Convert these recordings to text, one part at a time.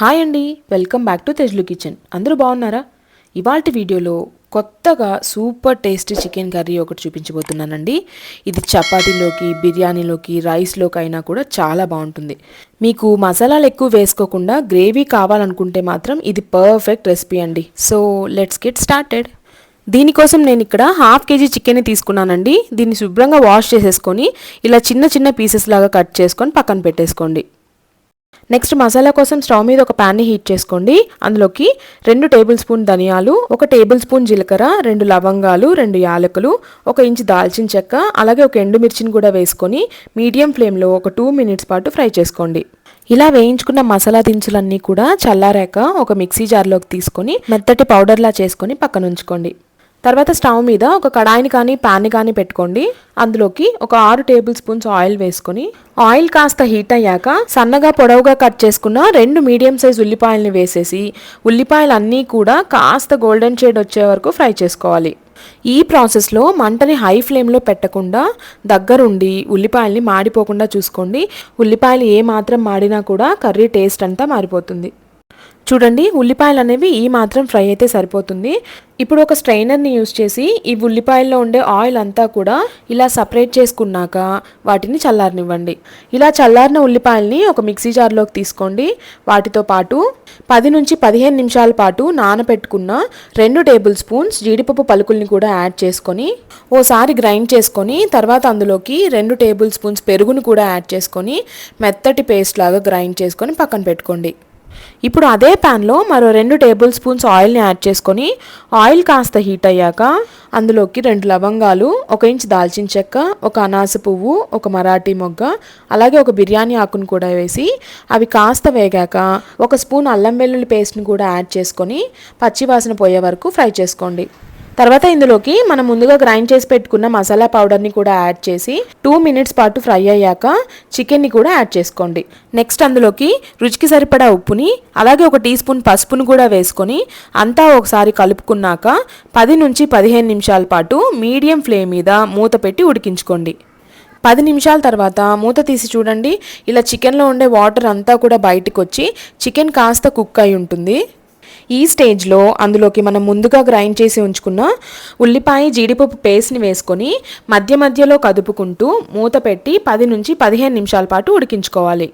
Hi అండి welcome back to తెజ్లు kitchen అందరూ బాగున్నారా? ఇవాళ వీడియోలో కొత్తగా సూపర్ టేస్టీ చికెన్ కర్రీ ఒకటి చూపించబోతున్నానండి. ఇది చపాతీలోకి బిర్యానీలోకి రైస్లోకి అయినా కూడా చాలా బాగుంటుంది. మీకు మసాలాలు ఎక్కువ వేసుకోకుండా గ్రేవీ కావాలనుకుంటే మాత్రం ఇది పర్ఫెక్ట్ రెసిపీ అండి. సో లెట్స్ గెట్ స్టార్టెడ్ దీనికోసం నేను ఇక్కడ హాఫ్ కేజీ చికెన్ తీసుకున్నానండి. దీన్ని శుభ్రంగా వాష్ చేసేసుకొని ఇలా చిన్న చిన్న పీసెస్ లాగా కట్ చేసుకొని పక్కన పెట్టేసుకోండి. నెక్స్ట్ మసాలా కోసం స్టవ్ మీద ఒక ప్యాన్ని హీట్ చేసుకోండి. అందులోకి రెండు టేబుల్ స్పూన్ ధనియాలు ఒక టేబుల్ స్పూన్ జీలకర్ర రెండు లవంగాలు రెండు యాలకులు ఒక ఇంచు దాల్చిన చెక్క అలాగే ఒక ఎండుమిర్చిని కూడా వేసుకొని మీడియం ఫ్లేమ్లో ఒక టూ మినిట్స్ పాటు ఫ్రై చేసుకోండి. ఇలా వేయించుకున్న మసాలా దినుసులన్నీ కూడా చల్లారాక ఒక మిక్సీ జార్లోకి తీసుకొని మెత్తటి పౌడర్లా చేసుకొని పక్కన ఉంచుకోండి. తర్వాత స్టవ్ మీద ఒక కడాయిని కానీ ప్యాన్ని కానీ పెట్టుకోండి. అందులోకి ఒక ఆరు టేబుల్ స్పూన్స్ ఆయిల్ వేసుకొని ఆయిల్ కాస్త హీట్ అయ్యాక సన్నగా పొడవుగా కట్ చేసుకున్న రెండు మీడియం సైజ్ ఉల్లిపాయలని వేసేసి ఉల్లిపాయలు అన్నీ కూడా కాస్త గోల్డెన్ షేడ్ వచ్చే వరకు ఫ్రై చేసుకోవాలి. ఈ ప్రాసెస్లో మంటని హై ఫ్లేమ్లో పెట్టకుండా దగ్గరుండి ఉల్లిపాయల్ని మాడిపోకుండా చూసుకోండి. ఉల్లిపాయలు ఏ మాత్రం మాడినా కూడా కర్రీ టేస్ట్ అంతా మారిపోతుంది. చూడండి ఉల్లిపాయలు అనేవి ఈ మాత్రం ఫ్రై అయితే సరిపోతుంది. ఇప్పుడు ఒక స్ట్రైనర్ని యూస్ చేసి ఈ ఉల్లిపాయల్లో ఉండే ఆయిల్ అంతా కూడా ఇలా సపరేట్ చేసుకున్నాక వాటిని చల్లారనివ్వండి. ఇలా చల్లారిన ఉల్లిపాయల్ని ఒక మిక్సీ జార్లోకి తీసుకోండి. వాటితో పాటు పది నుంచి పదిహేను నిమిషాల పాటు నానబెట్టుకున్న రెండు టేబుల్ స్పూన్స్ జీడిపప్పు పలుకుల్ని కూడా యాడ్ చేసుకొని ఓసారి గ్రైండ్ చేసుకొని తర్వాత అందులోకి రెండు టేబుల్ స్పూన్స్ పెరుగును కూడా యాడ్ చేసుకొని మెత్తటి పేస్ట్ లాగా గ్రైండ్ చేసుకొని పక్కన పెట్టుకోండి. ఇప్పుడు అదే ప్యాన్లో మరో రెండు టేబుల్ స్పూన్స్ ఆయిల్ని యాడ్ చేసుకొని ఆయిల్ కాస్త హీట్ అయ్యాక అందులోకి రెండు లవంగాలు ఒక ఇంచ్ దాల్చిన చెక్క ఒక అనాస పువ్వు ఒక మరాఠీ మొగ్గ అలాగే ఒక బిర్యానీ ఆకును కూడా వేసి అవి కాస్త వేగాక ఒక స్పూన్ అల్లం వెల్లుల్లి పేస్ట్ని కూడా యాడ్ చేసుకొని పచ్చివాసన పోయే వరకు ఫ్రై చేసుకోండి. తర్వాత ఇందులోకి మనం ముందుగా గ్రైండ్ చేసి పెట్టుకున్న మసాలా పౌడర్ని కూడా యాడ్ చేసి టూ మినిట్స్ పాటు ఫ్రై అయ్యాక చికెన్ని కూడా యాడ్ చేసుకోండి. నెక్స్ట్ అందులోకి రుచికి సరిపడా ఉప్పుని అలాగే ఒక టీ స్పూన్ పసుపును కూడా వేసుకొని అంతా ఒకసారి కలుపుకున్నాక పది నుంచి పదిహేను నిమిషాల పాటు మీడియం ఫ్లేమ్ మీద మూత పెట్టి ఉడికించుకోండి. పది నిమిషాల తర్వాత మూత తీసి చూడండి. ఇలా చికెన్లో ఉండే వాటర్ అంతా కూడా బయటకు వచ్చి చికెన్ కాస్త కుక్ అయి ఉంటుంది. ఈ స్టేజ్లో అందులోకి మనం ముందుగా గ్రైండ్ చేసి ఉంచుకున్న ఉల్లిపాయ జీడిపప్పు పేస్ట్ని వేసుకొని మధ్య మధ్యలో కదుపుకుంటూ మూత పెట్టి పది నుంచి పదిహేను నిమిషాల పాటు ఉడికించుకోవాలి.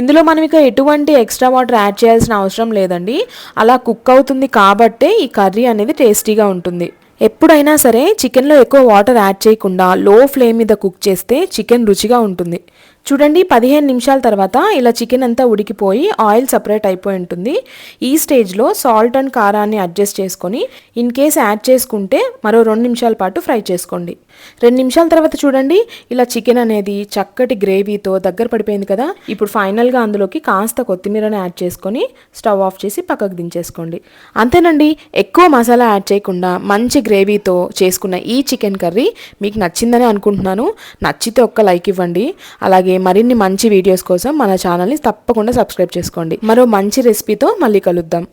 ఇందులో మనం ఇక ఎటువంటి ఎక్స్ట్రా వాటర్ యాడ్ చేయాల్సిన అవసరం లేదండి. అలా కుక్ అవుతుంది కాబట్టే ఈ కర్రీ అనేది టేస్టీగా ఉంటుంది. ఎప్పుడైనా సరే చికెన్లో ఎక్కువ వాటర్ యాడ్ చేయకుండా లో ఫ్లేమ్ మీద కుక్ చేస్తే చికెన్ రుచిగా ఉంటుంది. చూడండి పదిహేను నిమిషాల తర్వాత ఇలా చికెన్ అంతా ఉడికిపోయి ఆయిల్ సపరేట్ అయిపోయి ఉంటుంది. ఈ స్టేజ్లో సాల్ట్ అండ్ కారాన్ని అడ్జస్ట్ చేసుకొని ఇన్ కేస్ యాడ్ చేసుకుంటే మరో రెండు నిమిషాల పాటు ఫ్రై చేసుకోండి. రెండు నిమిషాల తర్వాత చూడండి ఇలా చికెన్ అనేది చక్కటి గ్రేవీతో దగ్గర పడిపోయింది కదా. ఇప్పుడు ఫైనల్గా అందులోకి కాస్త కొత్తిమీరని యాడ్ చేసుకొని స్టవ్ ఆఫ్ చేసి పక్కకు దించేసుకోండి. అంతేనండి ఎక్కువ మసాలా యాడ్ చేయకుండా మంచి గ్రేవీతో చేసుకున్న ఈ చికెన్ కర్రీ మీకు నచ్చిందని అనుకుంటున్నాను. నచ్చితే ఒక్క లైక్ ఇవ్వండి. అలాగే అలాగే మరిన్ని మంచి వీడియోస్ కోసం మన ఛానల్ని తప్పకుండా సబ్స్క్రైబ్ చేసుకోండి. మరో మంచి రెసిపీతో మళ్ళీ కలుద్దాం.